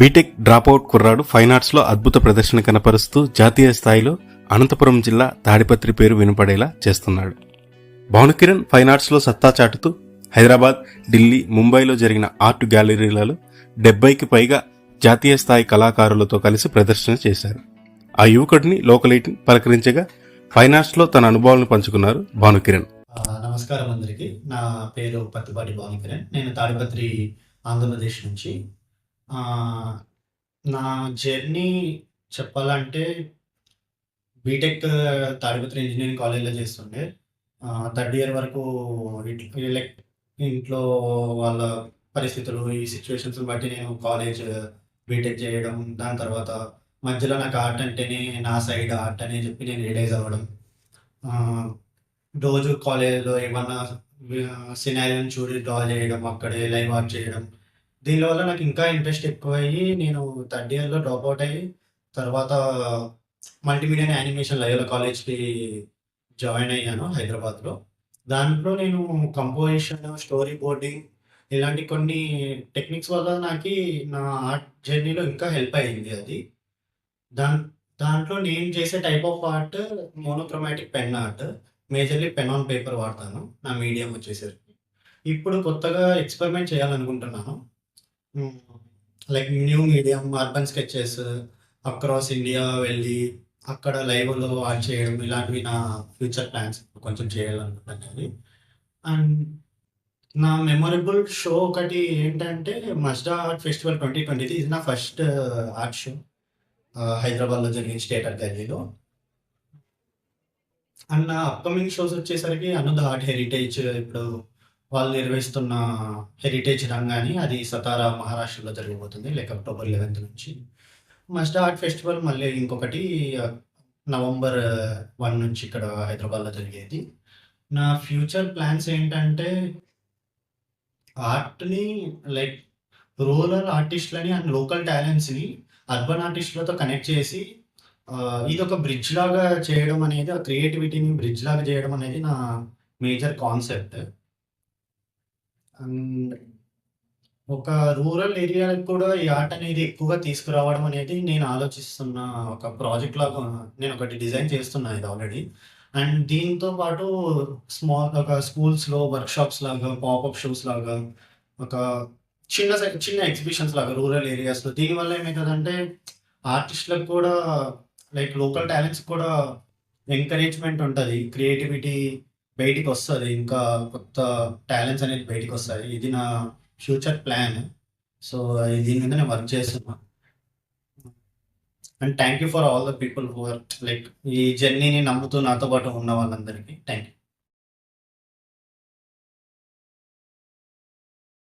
BTech dropout కుర్రాడు fine ఆర్ట్స్లో అద్భుత ప్రదర్శన కనపరుస్తూ జాతీయ స్థాయిలో అనంతపురం జిల్లా తాడిపత్రి పేరు వినపడేలా చేస్తున్నాడు. భానుకిరణ్ ఫైన్ ఆర్ట్స్లో సత్తా చాటుతూ హైదరాబాద్ ఢిల్లీ ముంబైలో జరిగిన ఆర్ట్ గ్యాలరీలలో డెబ్బైకి పైగా జాతీయ స్థాయి కళాకారులతో కలిసి ప్రదర్శన చేశారు. ఆ యువకుడిని లోకలైట్ పలకరించగా ఫైన్ ఆర్ట్స్లో తన అనుభవాలను పంచుకున్నారు భానుకిరణ్. నమస్కారం అందరికీ. నా పేరు పత్తిపాటి భానుకిరణ్. నేను తాడిపత్రి ఆంధ్రప్రదేశ్ నుంచి నా జర్నీ చెప్పాలంటే బీటెక్ తాడిపత్రి ఇంజనీరింగ్ కాలేజ్లో చేస్తుండే. థర్డ్ ఇయర్ వరకు లైక్ ఇంట్లో వాళ్ళ పరిస్థితులు ఈ సిచ్యువేషన్స్ బట్టి నేను కాలేజ్ బీటెక్ చేయడం దాని తర్వాత మధ్యలో నాకు ఆర్ట్ అంటేనే నా సైడ్ ఆర్ట్ అని చెప్పి నేను రియలైజ్ అవ్వడం. రోజు కాలేజ్లో ఏమన్నా సినారియోని చూడి డ్రా చేయడం అక్కడే లైవ్ ఆర్ట్ చేయడం దీనివల్ల నాకు ఇంకా ఇంట్రెస్ట్ ఎక్కువ అయ్యి నేను థర్డ్ ఇయర్లో డ్రాప్ అవుట్ అయ్యి తర్వాత మల్టీమీడియా యానిమేషన్ లైవ్ల కాలేజ్కి జాయిన్ అయ్యాను హైదరాబాద్లో. దాంట్లో నేను కంపోజిషన్ స్టోరీ బోర్డింగ్ ఇలాంటి కొన్ని టెక్నిక్స్ వల్ల నాకు నా ఆర్ట్ జర్నీలో ఇంకా హెల్ప్ అయ్యింది అది. దాన్ దాంట్లో నేను చేసే type of art monochromatic pen art majorly pen on paper వాడతాను నా మీడియం వచ్చేసరికి. ఇప్పుడు కొత్తగా ఎక్స్పెరిమెంట్ చేయాలనుకుంటున్నాను. Like new medium urban sketches across India వెళ్ళి అక్కడ లైవ్లో ఆర్ట్ చేయడం ఇలాంటివి నా ఫ్యూచర్ ప్లాన్స్ కొంచెం చేయాలనుకుంటున్నది అండ్ నా మెమొరబుల్ షో ఒకటి ఏంటంటే మస్డా ఆర్ట్ ఫెస్టివల్ ట్వంటీ ట్వంటీ ఇది నా ఫస్ట్ ఆర్ట్ షో హైదరాబాద్లో జరిగిన స్టేట్ ఆర్ట్ గ్యాలరీలో అండ్ నా అప్కమింగ్ షోస్ వచ్చేసరికి అనుద ఆర్ట్ హెరిటేజ్ ఇప్పుడు వాళ్ళు నిర్వహిస్తున్న హెరిటేజ్ రంగాని అది సతారా మహారాష్ట్రలో జరగబోతుంది లైక్ అక్టోబర్ లెవెన్త్ నుంచి. మస్ట్ ఆర్ట్ ఫెస్టివల్ మళ్ళీ ఇంకొకటి నవంబర్ వన్ నుంచి ఇక్కడ హైదరాబాద్లో జరిగేది. నా ఫ్యూచర్ ప్లాన్స్ ఏంటంటే ఆర్ట్ని లైక్ రూరల్ ఆర్టిస్ట్లని అండ్ లోకల్ టాలెంట్స్ని అర్బన్ ఆర్టిస్టులతో కనెక్ట్ చేసి ఇది ఒక బ్రిడ్జ్ లాగా చేయడం అనేది ఆ క్రియేటివిటీని బ్రిడ్జ్ లాగా చేయడం అనేది నా మేజర్ కాన్సెప్ట్. అండ్ ఒక రూరల్ ఏరియాలకు కూడా ఈ ఆర్ట్ అనేది ఎక్కువగా తీసుకురావడం అనేది నేను ఆలోచిస్తున్న ఒక ప్రాజెక్ట్ లాగా నేను ఒకటి డిజైన్ చేస్తున్నా ఇది ఆల్రెడీ. అండ్ దీంతో పాటు స్మాల్ ఒక స్కూల్స్లో వర్క్షాప్స్ లాగా పాపప్ షోస్ లాగా ఒక చిన్న సై- చిన్న ఎగ్జిబిషన్స్ లాగా రూరల్ ఏరియాస్లో దీనివల్ల ఏమవుతుందంటే ఆర్టిస్టులకు కూడా లైక్ లోకల్ టాలెంట్స్ కూడా ఎంకరేజ్మెంట్ ఉంటుంది. క్రియేటివిటీ బయటికి వస్తుంది ఇంకా కొత్త టాలెంట్స్ అనేది బయటికి వస్తాయి ఇది నా ఫ్యూచర్ ప్లాన్. సో దీని మీద నేను వర్క్ చేస్తున్నాను and thank you for all the people who are like ఈ జర్నీని నమ్ముతూ నాతో పాటు ఉన్న వాళ్ళందరికీ. Thank you.